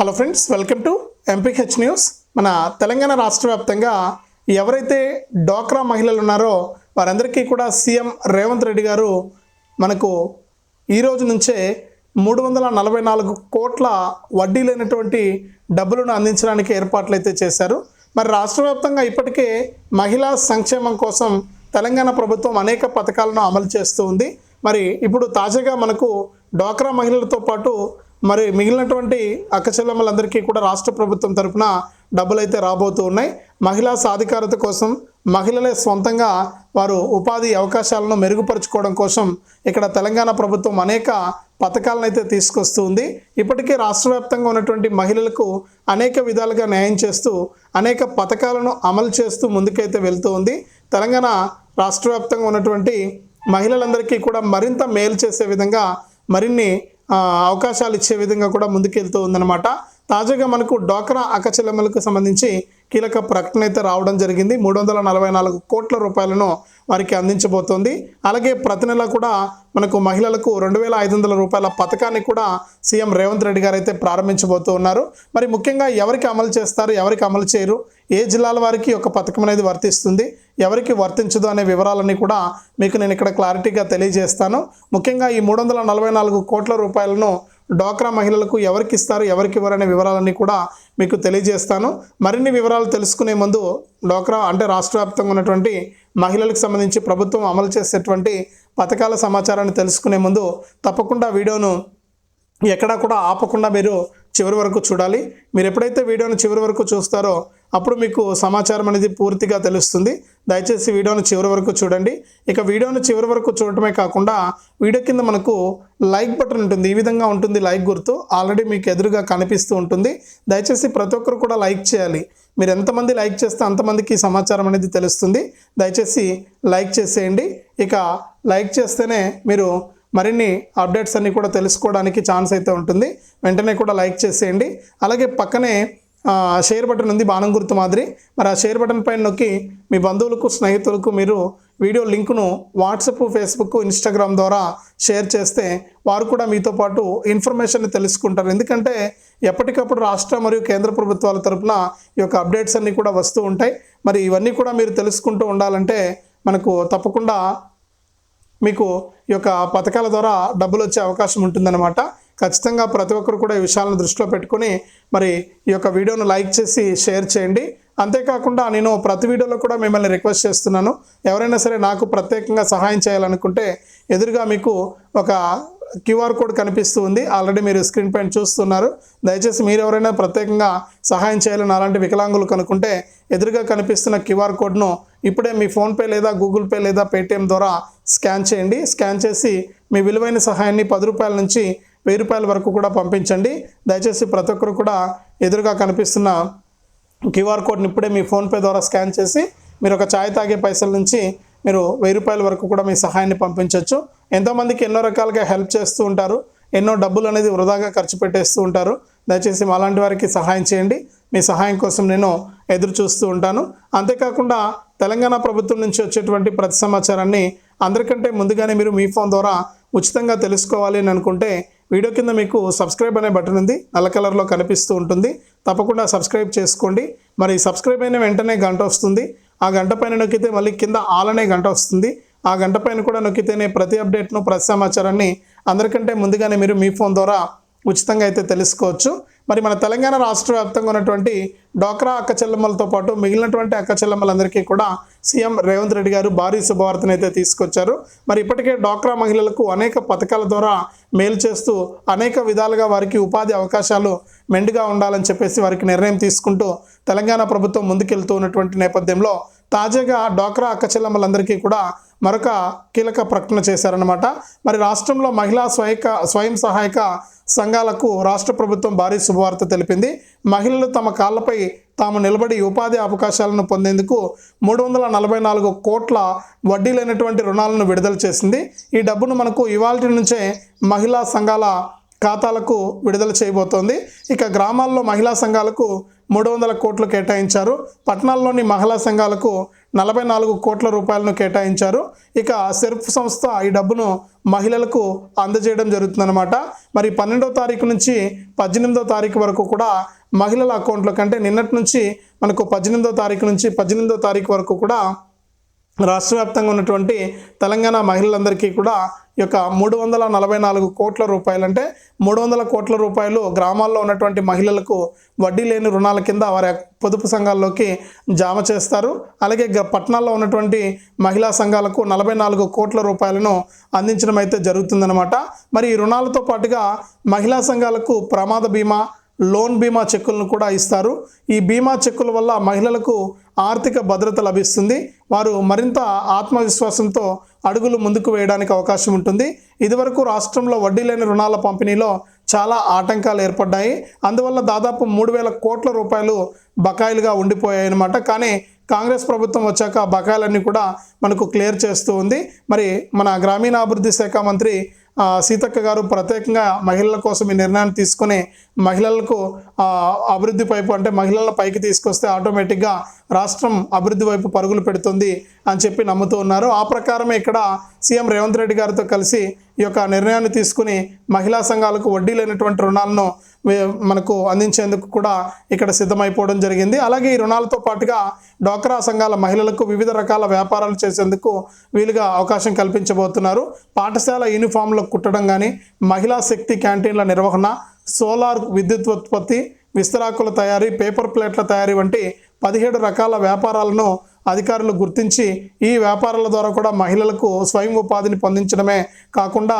Hello friends welcome to MPH news మన తెలంగాణ రాష్ట్ర వ్యాప్తంగా ఎవరైతే డోక్రా మహిళలు ఉన్నారో వారందరికీ కూడా సీఎం రేవంత్ రెడ్డి గారు మనకు ఈ రోజు నుంచే మూడు వందల నలభై నాలుగు కోట్ల వడ్డీ లేనటువంటి డబ్బులను అందించడానికి ఏర్పాట్లు అయితే చేశారు. మరి రాష్ట్ర వ్యాప్తంగా ఇప్పటికే మహిళా సంక్షేమం కోసం తెలంగాణ ప్రభుత్వం అనేక పథకాలను అమలు చేస్తూ ఉంది. మరి ఇప్పుడు తాజాగా మనకు డోక్రా మహిళలతో పాటు మరి మిగిలినటువంటి అక్కచెల్లెమ్మలందరికీ కూడా రాష్ట్ర ప్రభుత్వం తరపున డబ్బులు అయితే రాబోతూ ఉన్నాయి. మహిళా సాధికారత కోసం మహిళలే సొంతంగా వారు ఉపాధి అవకాశాలను మెరుగుపరుచుకోవడం కోసం ఇక్కడ తెలంగాణ ప్రభుత్వం అనేక పథకాలను అయితే తీసుకొస్తూ ఉంది. ఇప్పటికే రాష్ట్ర వ్యాప్తంగా ఉన్నటువంటి మహిళలకు అనేక విధాలుగా న్యాయం చేస్తూ అనేక పథకాలను అమలు చేస్తూ ముందుకైతే వెళ్తూ ఉంది. తెలంగాణ రాష్ట్ర వ్యాప్తంగా ఉన్నటువంటి మహిళలందరికీ కూడా మరింత మేలు చేసే విధంగా మరిన్ని అవకాశాలు ఇచ్చే విధంగా కూడా ముందుకెళ్తూ ఉందన్నమాట. తాజాగా మనకు డోక్రా అక్కచెల్లెమ్మలకు సంబంధించి కీలక ప్రకటన అయితే రావడం జరిగింది. మూడు వందల నలభై నాలుగు కోట్ల రూపాయలను వారికి అందించబోతోంది. అలాగే ప్రతి నెల కూడా మనకు మహిళలకు రెండు వేల ఐదు వందల రూపాయల పథకాన్ని కూడా సీఎం రేవంత్ రెడ్డి గారు అయితే ప్రారంభించబోతూ ఉన్నారు. మరి ముఖ్యంగా ఎవరికి అమలు చేస్తారు ఎవరికి అమలు చేయరు ఏ జిల్లాల వారికి ఒక పథకం అనేది వర్తిస్తుంది ఎవరికి వర్తించదు అనే వివరాలన్నీ కూడా మీకు నేను ఇక్కడ క్లారిటీగా తెలియజేస్తాను. ముఖ్యంగా ఈ మూడు వందల నలభై నాలుగు కోట్ల రూపాయలను డోక్రా మహిళలకు ఎవరికి ఇస్తారు ఎవరికి ఇవ్వరు అనే వివరాలన్నీ కూడా మీకు తెలియజేస్తాను. మరిన్ని వివరాలు తెలుసుకునే ముందు డోక్రా అంటే రాష్ట్ర వ్యాప్తంగా ఉన్నటువంటి మహిళలకు సంబంధించి ప్రభుత్వం అమలు చేసేటువంటి పథకాల సమాచారాన్ని తెలుసుకునే ముందు తప్పకుండా వీడియోను ఎక్కడా కూడా ఆపకుండా మీరు చివరి వరకు చూడాలి. మీరు ఎప్పుడైతే వీడియోను చివరి వరకు చూస్తారో అప్పుడు మీకు సమాచారం అనేది పూర్తిగా తెలుస్తుంది. దయచేసి వీడియోను చివరి వరకు చూడండి. ఇక వీడియోను చివరి వరకు చూడటమే కాకుండా వీడియో కింద మనకు లైక్ బటన్ ఉంటుంది. ఈ విధంగా ఉంటుంది లైక్ గుర్తు. ఆల్రెడీ మీకు ఎదురుగా కనిపిస్తూ ఉంటుంది. దయచేసి ప్రతి ఒక్కరు కూడా లైక్ చేయాలి. మీరు ఎంతమంది లైక్ చేస్తే అంతమందికి సమాచారం అనేది తెలుస్తుంది. దయచేసి లైక్ చేసేయండి. ఇక లైక్ చేస్తేనే మీరు మరిన్ని అప్డేట్స్ అన్నీ కూడా తెలుసుకోవడానికి ఛాన్స్ అయితే ఉంటుంది. వెంటనే కూడా లైక్ చేసేయండి. అలాగే పక్కనే షేర్ బటన్ ఉంది బాణం గుర్తు మాదిరి. మరి ఆ షేర్ బటన్ పైన నొక్కి మీ బంధువులకు స్నేహితులకు మీరు వీడియో లింకును వాట్సాప్ ఫేస్బుక్ ఇన్స్టాగ్రామ్ ద్వారా షేర్ చేస్తే వారు కూడా మీతో పాటు ఇన్ఫర్మేషన్ తెలుసుకుంటారు. ఎందుకంటే ఎప్పటికప్పుడు రాష్ట్ర మరియు కేంద్ర ప్రభుత్వాల తరపున ఈ యొక్క అప్డేట్స్ అన్నీ కూడా వస్తూ ఉంటాయి. మరి ఇవన్నీ కూడా మీరు తెలుసుకుంటూ ఉండాలంటే మనకు తప్పకుండా మీకు ఈ యొక్క పథకాల ద్వారా డబ్బులు వచ్చే అవకాశం ఉంటుందన్నమాట. ఖచ్చితంగా ప్రతి ఒక్కరు కూడా ఈ విషయాలను దృష్టిలో పెట్టుకొని మరి ఈ యొక్క వీడియోను లైక్ చేసి షేర్ చేయండి. అంతేకాకుండా నేను ప్రతి వీడియోలో కూడా మిమ్మల్ని రిక్వెస్ట్ చేస్తున్నాను. ఎవరైనా సరే నాకు ప్రత్యేకంగా సహాయం చేయాలనుకుంటే ఎదురుగా మీకు ఒక క్యూఆర్ కోడ్ కనిపిస్తూ ఉంది. ఆల్రెడీ మీరు స్క్రీన్ పైన చూస్తున్నారు. దయచేసి మీరు ఎవరైనా ప్రత్యేకంగా సహాయం చేయాలని అలాంటి వికలాంగులు కనుక్కుంటే ఎదురుగా కనిపిస్తున్న క్యూఆర్ కోడ్ను ఇప్పుడే మీ ఫోన్పే లేదా గూగుల్ పే లేదా పేటిఎం ద్వారా స్కాన్ చేయండి. స్కాన్ చేసి మీ విలువైన సహాయాన్ని పది రూపాయల నుంచి వెయ్యి రూపాయల వరకు కూడా పంపించండి. దయచేసి ప్రతి ఒక్కరు కూడా ఎదురుగా కనిపిస్తున్న క్యూఆర్ కోడ్ని ఇప్పుడే మీ ఫోన్పే ద్వారా స్కాన్ చేసి మీరు ఒక ఛాయ్ తాగే పైసల నుంచి మీరు వెయ్యి రూపాయల వరకు కూడా మీ సహాయాన్ని పంపించవచ్చు ఎంతోమందికి ఎన్నో రకాలుగా హెల్ప్ చేస్తూ ఉంటారు. ఎన్నో డబ్బులు అనేది వృధాగా ఖర్చు పెట్టేస్తూ ఉంటారు. దయచేసి మాలాంటి వారికి సహాయం చేయండి. మీ సహాయం కోసం నేను ఎదురు చూస్తూ ఉంటాను. అంతేకాకుండా తెలంగాణ ప్రభుత్వం నుంచి వచ్చేటువంటి ప్రతి సమాచారాన్ని అందరికంటే ముందుగానే మీరు మీ ఫోన్ ద్వారా ఉచితంగా తెలుసుకోవాలి అని అనుకుంటే వీడియో కింద మీకు సబ్స్క్రైబ్ అనే బటన్ ఉంది. నల్ల కలర్లో కనిపిస్తూ ఉంటుంది. తప్పకుండా సబ్స్క్రైబ్ చేసుకోండి. మరి సబ్స్క్రైబ్ అయిన వెంటనే గంట వస్తుంది. ఆ గంట పైన నొక్కితే మళ్ళీ కింద ఆల్ అనే గంట వస్తుంది. ఆ గంట పైన కూడా నొక్కితేనే ప్రతి అప్డేట్ను ప్రతి సమాచారాన్ని అందరికంటే ముందుగానే మీరు మీ ఫోన్ ద్వారా ఉచితంగా అయితే తెలుసుకోవచ్చు. మరి మన తెలంగాణ రాష్ట్ర వ్యాప్తంగా ఉన్నటువంటి డోక్రా అక్క చెల్లెమ్మలతో పాటు మిగిలినటువంటి అక్క చెల్లెమ్మలందరికీ కూడా సీఎం రేవంత్ రెడ్డి గారు భారీ శుభవార్తను అయితే తీసుకొచ్చారు. మరి ఇప్పటికే డోక్రా మహిళలకు అనేక పథకాల ద్వారా మేలు చేస్తూ అనేక విధాలుగా వారికి ఉపాధి అవకాశాలు మెండుగా ఉండాలని చెప్పేసి వారికి నిర్ణయం తీసుకుంటూ తెలంగాణ ప్రభుత్వం ముందుకెళ్తూ ఉన్నటువంటి నేపథ్యంలో తాజాగా డోక్రా అక్క చెల్లెమ్మలందరికీ కూడా మరొక కీలక ప్రకటన చేశారనమాట మరి రాష్ట్రంలో మహిళా స్వయక స్వయం సహాయక సంఘాలకు రాష్ట్ర ప్రభుత్వం భారీ శుభవార్త తెలిపింది. మహిళలు తమ కాళ్ళపై తాము నిలబడి ఉపాధి అవకాశాలను పొందేందుకు మూడు వందల నలభై నాలుగు కోట్ల వడ్డీ లేనటువంటి రుణాలను విడుదల చేసింది. ఈ డబ్బును మనకు ఇవాళ నుంచే మహిళా సంఘాల ఖాతాలకు విడుదల చేయబోతోంది. ఇక గ్రామాల్లో మహిళా సంఘాలకు మూడు వందల కోట్లు కేటాయించారు. పట్టణాల్లోని మహిళా సంఘాలకు నలభై నాలుగు కోట్ల రూపాయలను కేటాయించారు. ఇక సెర్ఫ్ సంస్థ ఈ డబ్బును మహిళలకు అందజేయడం జరుగుతుందన్నమాట. మరి పన్నెండో తారీఖు నుంచి పద్దెనిమిదో తారీఖు వరకు కూడా మహిళల అకౌంట్ల కంటే నిన్నటి నుంచి మనకు పద్దెనిమిదో తారీఖు నుంచి పద్దెనిమిదో తారీఖు వరకు కూడా రాష్ట్ర వ్యాప్తంగా ఉన్నటువంటి తెలంగాణ మహిళలందరికీ కూడా ఈ యొక్క మూడు వందల నలభై నాలుగు కోట్ల రూపాయలు అంటే మూడు వందల కోట్ల రూపాయలు గ్రామాల్లో ఉన్నటువంటి మహిళలకు వడ్డీ లేని రుణాల కింద వారి పొదుపు సంఘాల్లోకి జామ చేస్తారు. అలాగే పట్టణాల్లో ఉన్నటువంటి మహిళా సంఘాలకు నలభై నాలుగు కోట్ల రూపాయలను అందించడం అయితే జరుగుతుందన్నమాట. మరి ఈ రుణాలతో పాటుగా మహిళా సంఘాలకు ప్రమాద బీమా లోన్ బీమా చెక్కులను కూడా ఇస్తారు. ఈ బీమా చెక్కుల వల్ల మహిళలకు ఆర్థిక భద్రత లభిస్తుంది. వారు మరింత ఆత్మవిశ్వాసంతో అడుగులు ముందుకు వేయడానికి అవకాశం ఉంటుంది. ఇదివరకు రాష్ట్రంలో వడ్డీ లేని రుణాల పంపిణీలో చాలా ఆటంకాలు ఏర్పడ్డాయి. అందువల్ల దాదాపు మూడు వేల కోట్ల రూపాయలు బకాయిలుగా ఉండిపోయాయి అన్నమాట కానీ కాంగ్రెస్ ప్రభుత్వం వచ్చాక బకాయిలన్నీ కూడా మనకు క్లియర్ చేస్తూ ఉంది. మరి మన గ్రామీణాభివృద్ధి శాఖ మంత్రి సీతక్క గారు ప్రత్యేకంగా మహిళల కోసం ఈ నిర్ణయాన్ని తీసుకొని మహిళలకు అభివృద్ధి వైపు అంటే మహిళల పైకి తీసుకొస్తే ఆటోమేటిక్గా రాష్ట్రం అభివృద్ధి వైపు పరుగులు పెడుతుంది అని చెప్పి నమ్ముతూ ఉన్నారు. ఆ ప్రకారమే ఇక్కడ సీఎం రేవంత్ రెడ్డి గారితో కలిసి ఈ యొక్క నిర్ణయాన్ని తీసుకుని మహిళా సంఘాలకు వడ్డీ లేనటువంటి రుణాలను మనకు అందించేందుకు కూడా ఇక్కడ సిద్ధమైపోవడం జరిగింది. అలాగే ఈ రుణాలతో పాటుగా డ్వాక్రా సంఘాల మహిళలకు వివిధ రకాల వ్యాపారాలు చేసేందుకు వీలుగా అవకాశం కల్పించబోతున్నారు. పాఠశాల యూనిఫామ్లు కుట్టడం కానీ మహిళా శక్తి క్యాంటీన్ల నిర్వహణ సోలార్ విద్యుత్ ఉత్పత్తి విస్తరాకుల తయారీ పేపర్ ప్లేట్ల తయారీ వంటి పదిహేడు రకాల వ్యాపారాలను అధికారులు గుర్తించి ఈ వ్యాపారాల ద్వారా కూడా మహిళలకు స్వయం ఉపాధిని పొందించడమే కాకుండా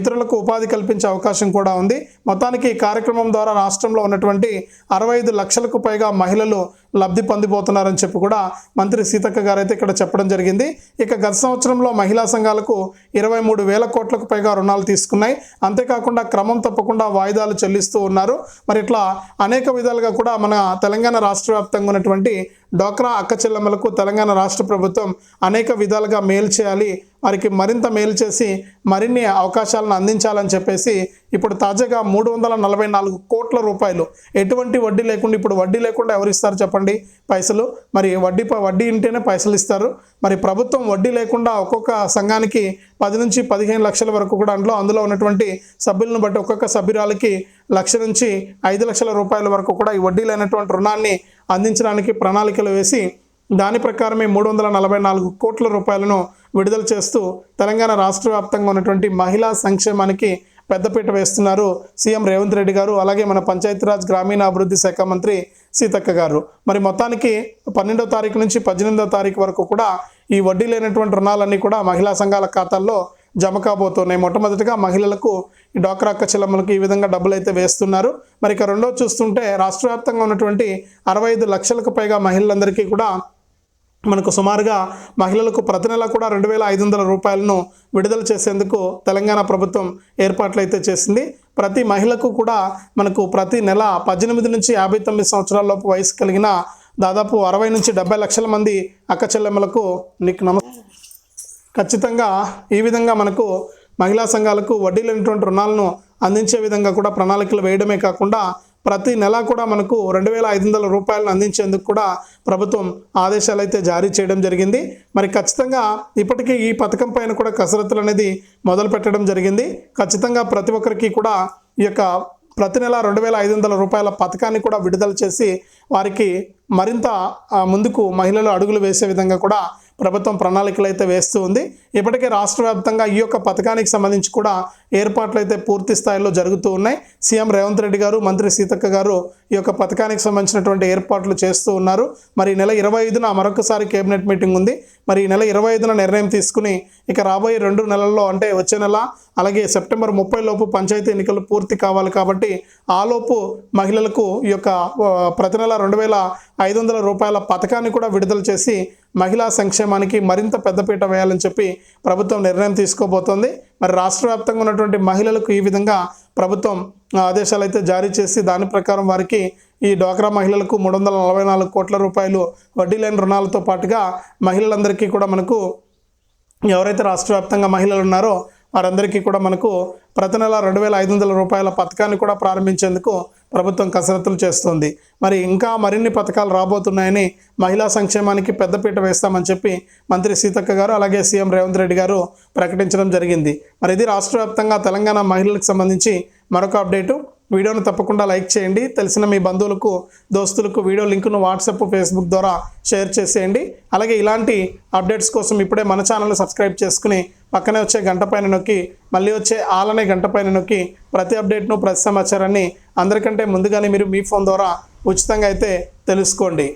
ఇతరులకు ఉపాధి కల్పించే అవకాశం కూడా ఉంది. మొత్తానికి ఈ కార్యక్రమం ద్వారా రాష్ట్రంలో ఉన్నటువంటి అరవై ఐదు లక్షలకు పైగా మహిళలు లబ్ధి పొందిపోతున్నారని చెప్పి కూడా మంత్రి సీతక్క గారు అయితే ఇక్కడ చెప్పడం జరిగింది. ఇక గత సంవత్సరంలో మహిళా సంఘాలకు ఇరవై మూడు వేల కోట్లకు పైగా రుణాలు తీసుకున్నాయి. అంతేకాకుండా క్రమం తప్పకుండా వాయిదాలు చెల్లిస్తూ ఉన్నారు. మరి ఇట్లా అనేక విధాలుగా కూడా మన తెలంగాణ రాష్ట్ర వ్యాప్తంగా ఉన్నటువంటి డోక్రా అక్క చెల్లెమ్మలకు తెలంగాణ రాష్ట్ర ప్రభుత్వం అనేక విధాలుగా మేలు చేయాలి వారికి మరింత మేలు చేసి మరిన్ని అవకాశాలను అందించాలని చెప్పేసి ఇప్పుడు తాజాగా మూడు వందల నలభై నాలుగు కోట్ల రూపాయలు. ఎటువంటి వడ్డీ లేకుండా ఇప్పుడు వడ్డీ లేకుండా ఎవరు ఇస్తారు చెప్పండి? పైసలు. మరి వడ్డీ ప- వడ్డీ ఉంటేనే పైసలు ఇస్తారు. మరి ప్రభుత్వం వడ్డీ లేకుండా ఒక్కొక్క సంఘానికి పది నుంచి పదిహేను లక్షల వరకు కూడా అందులో అందులో ఉన్నటువంటి సభ్యులను బట్టి ఒక్కొక్క సభ్యురాలకి లక్ష నుంచి ఐదు లక్షల రూపాయల వరకు కూడా ఈ వడ్డీ లేనటువంటి రుణాన్ని అందించడానికి ప్రణాళికలు వేసి దాని ప్రకారమే మూడు వందల నలభై నాలుగు కోట్ల రూపాయలను విడుదల చేస్తూ తెలంగాణ రాష్ట్ర వ్యాప్తంగా ఉన్నటువంటి మహిళా సంక్షేమానికి పెద్దపీట వేస్తున్నారు సీఎం రేవంత్ రెడ్డి గారు అలాగే మన పంచాయతీరాజ్ గ్రామీణాభివృద్ధి శాఖ మంత్రి సీతక్క గారు. మరి మొత్తానికి పన్నెండో తారీఖు నుంచి పద్దెనిమిదో తారీఖు వరకు కూడా ఈ వడ్డీ లేనటువంటి రుణాలన్నీ కూడా మహిళా సంఘాల ఖాతాల్లో జమ కాబోతున్నాయి. మొట్టమొదటిగా మహిళలకు ఈ డ్వాక్రా అక్క ఈ విధంగా డబ్బులు అయితే వేస్తున్నారు. మరి ఇక రెండో చూస్తుంటే రాష్ట్ర వ్యాప్తంగా ఉన్నటువంటి అరవై ఐదు లక్షలకు పైగా మహిళలందరికీ కూడా మనకు సుమారుగా మహిళలకు ప్రతి నెల కూడా రెండు వేల ఐదు వందల రూపాయలను విడుదల చేసేందుకు తెలంగాణ ప్రభుత్వం ఏర్పాట్లు అయితే చేసింది. ప్రతి మహిళకు కూడా మనకు ప్రతి నెల పద్దెనిమిది నుంచి యాభై తొమ్మిది సంవత్సరాల లోపు వయసు కలిగిన దాదాపు అరవై నుంచి డెబ్బై లక్షల మంది అక్క చెల్లెమ్మలకు నీకు నమ ఖచ్చితంగా ఈ విధంగా మనకు మహిళా సంఘాలకు వడ్డీ లేనటువంటి రుణాలను అందించే విధంగా కూడా ప్రణాళికలు వేయడమే కాకుండా ప్రతి నెల కూడా మనకు రెండు వేల ఐదు వందల రూపాయలను అందించేందుకు కూడా ప్రభుత్వం ఆదేశాలు అయితే జారీ చేయడం జరిగింది. మరి ఖచ్చితంగా ఇప్పటికీ ఈ పథకం పైన కూడా కసరత్తులు అనేది మొదలు పెట్టడం జరిగింది. ఖచ్చితంగా ప్రతి ఒక్కరికి కూడా ఈ యొక్క ప్రతి నెల రెండు వేల ఐదు వందల రూపాయల పథకాన్ని కూడా విడుదల చేసి వారికి మరింత ముందుకు మహిళలు అడుగులు వేసే విధంగా కూడా ప్రభుత్వం ప్రణాళికలు అయితే వేస్తూ ఉంది. ఇప్పటికే రాష్ట్ర వ్యాప్తంగా ఈ యొక్క పథకానికి సంబంధించి కూడా ఏర్పాట్లు అయితే పూర్తి స్థాయిలో జరుగుతూ ఉన్నాయి. సీఎం రేవంత్ రెడ్డి గారు మంత్రి సీతక్క గారు ఈ యొక్క పథకానికి సంబంధించినటువంటి ఏర్పాట్లు చేస్తూ ఉన్నారు. మరి నెల ఇరవై ఐదున మరొకసారి కేబినెట్ మీటింగ్ ఉంది. మరి ఈ నెల ఇరవై ఐదున నిర్ణయం తీసుకుని ఇక రాబోయే రెండు నెలల్లో అంటే వచ్చే నెల అలాగే సెప్టెంబర్ ముప్పై లోపు పంచాయతీ ఎన్నికలు పూర్తి కావాలి కాబట్టి ఆలోపు మహిళలకు ఈ యొక్క ప్రతి నెల రెండు వేల ఐదు వందల రూపాయల పథకాన్ని కూడా విడుదల చేసి మహిళా సంక్షేమానికి మరింత పెద్దపీట వేయాలని చెప్పి ప్రభుత్వం నిర్ణయం తీసుకోబోతోంది. మరి రాష్ట్ర వ్యాప్తంగా ఉన్నటువంటి మహిళలకు ఈ విధంగా ప్రభుత్వం ఆదేశాలు అయితే జారీ చేసి దాని ప్రకారం వారికి ఈ డ్వాక్రా మహిళలకు మూడు వందల నలభై నాలుగు కోట్ల రూపాయలు వడ్డీ లేని రుణాలతో పాటుగా మహిళలందరికీ కూడా మనకు ఎవరైతే రాష్ట్ర వ్యాప్తంగా మహిళలు ఉన్నారో వారందరికీ కూడా మనకు ప్రతి నెల రెండు వేల ఐదు వందల రూపాయల పథకాన్ని కూడా ప్రారంభించేందుకు ప్రభుత్వం కసరత్తులు చేస్తోంది. మరి ఇంకా మరిన్ని పథకాలు రాబోతున్నాయని మహిళా సంక్షేమానికి పెద్దపీట వేస్తామని చెప్పి మంత్రి సీతక్క గారు అలాగే సీఎం రేవంత్ రెడ్డి గారు ప్రకటించడం జరిగింది. మరి ఇది రాష్ట్రవ్యాప్తంగా తెలంగాణ మహిళలకు సంబంధించి మరొక అప్డేటు. వీడియోను తప్పకుండా లైక్ చేయండి. తెలిసిన మీ బంధువులకు దోస్తులకు వీడియో లింకును వాట్సాప్ ఫేస్బుక్ ద్వారా షేర్ చేసేయండి. అలాగే ఇలాంటి అప్డేట్స్ కోసం ఇప్పుడే మన ఛానల్ని సబ్స్క్రైబ్ చేసుకుని పక్కనే వచ్చే గంట పైన నొక్కి మళ్ళీ వచ్చే ఆలనే గంట పైన నొక్కి ప్రతి అప్డేట్ను ప్రతి సమాచారాన్ని అందరికంటే ముందుగానే మీరు మీ ఫోన్ ద్వారా ఉచితంగా అయితే తెలుసుకోండి.